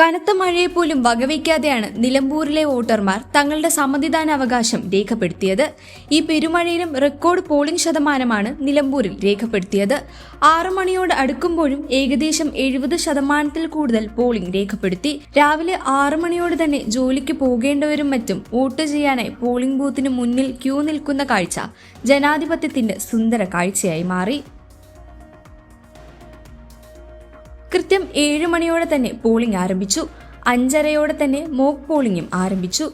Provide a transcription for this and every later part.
കനത്ത മഴയെ പോലും വകവയ്ക്കാതെയാണ് നിലമ്പൂരിലെ വോട്ടർമാർ തങ്ങളുടെ സമ്മതിദാന അവകാശം രേഖപ്പെടുത്തിയത്. ഈ പെരുമഴയിലും റെക്കോർഡ് പോളിംഗ് ശതമാനമാണ് നിലമ്പൂരിൽ രേഖപ്പെടുത്തിയത്. ആറു മണിയോട് അടുക്കുമ്പോഴും ഏകദേശം എഴുപത് ശതമാനത്തിൽ കൂടുതൽ പോളിംഗ് രേഖപ്പെടുത്തി. രാവിലെ ആറു മണിയോട് തന്നെ ജോലിക്ക് പോകേണ്ടവരും മറ്റും വോട്ട് ചെയ്യാനായി പോളിംഗ് ബൂത്തിന് മുന്നിൽ ക്യൂ നിൽക്കുന്ന കാഴ്ച ജനാധിപത്യത്തിന്റെ സുന്ദര കാഴ്ചയായി മാറി. കൃത്യം ഏഴ് മണിയോടെ തന്നെ പോളിംഗ് ആരംഭിച്ചു. അഞ്ചരയോടെ തന്നെ മോക്ക് പോളിംഗും ആരംഭിച്ചു.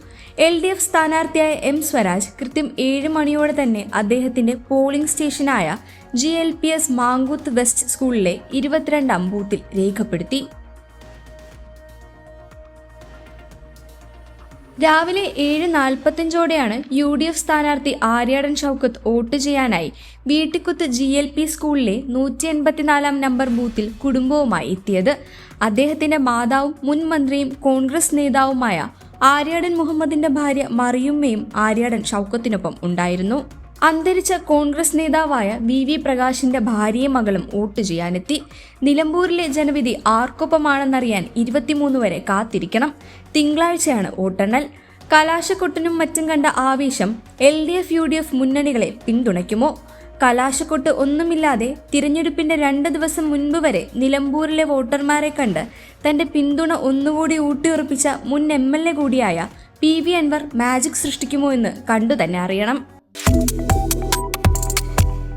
എൽ ഡി എഫ് സ്ഥാനാർത്ഥിയായ എം സ്വരാജ് കൃത്യം ഏഴ് മണിയോടെ തന്നെ അദ്ദേഹത്തിന്റെ polling സ്റ്റേഷനായ G L P S Mankuth west സ്കൂളിലെ ഇരുപത്തിരണ്ടാം ബൂത്തിൽ രേഖപ്പെടുത്തി. രാവിലെ ഏഴ് നാൽപ്പത്തഞ്ചോടെയാണ് യു ഡി എഫ് സ്ഥാനാർത്ഥി ആര്യാടൻ ഷൌക്കത്ത് വോട്ട് ചെയ്യാനായി വീട്ടിക്കുത്ത് ജി എൽ പി സ്കൂളിലെ നൂറ്റി എൺപത്തിനാലാം നമ്പർ ബൂത്തിൽ കുടുംബവുമായി എത്തിയത്. അദ്ദേഹത്തിന്റെ മാതാവും മുൻ മന്ത്രിയും കോൺഗ്രസ് നേതാവുമായ ആര്യാടൻ മുഹമ്മദിന്റെ ഭാര്യ മറിയുമ്മയും ആര്യാടൻ ഷൌക്കത്തിനൊപ്പം ഉണ്ടായിരുന്നു. അന്തരിച്ച കോൺഗ്രസ് നേതാവായ വി വി പ്രകാശിന്റെ ഭാര്യയും മകളും വോട്ട് ചെയ്യാനെത്തി. നിലമ്പൂരിലെ ജനവിധി ആർക്കൊപ്പമാണെന്നറിയാൻ ഇരുപത്തിമൂന്ന് വരെ കാത്തിരിക്കണം. തിങ്കളാഴ്ചയാണ് വോട്ടെണ്ണൽ. കലാശക്കൊട്ടിനും മറ്റും കണ്ട ആവേശം L D F U D F മുന്നണികളെ പിന്തുണയ്ക്കുമോ? കലാശക്കൊട്ട് ഒന്നുമില്ലാതെ തിരഞ്ഞെടുപ്പിന്റെ രണ്ട് ദിവസം മുൻപ് വരെ നിലമ്പൂരിലെ വോട്ടർമാരെ കണ്ട് തന്റെ പിന്തുണ ഒന്നുകൂടി ഊട്ടിയുറപ്പിച്ച മുൻ എം എൽ എ കൂടിയായ പി വി അൻവർ മാജിക് സൃഷ്ടിക്കുമോ എന്ന് കണ്ടു തന്നെ അറിയണം.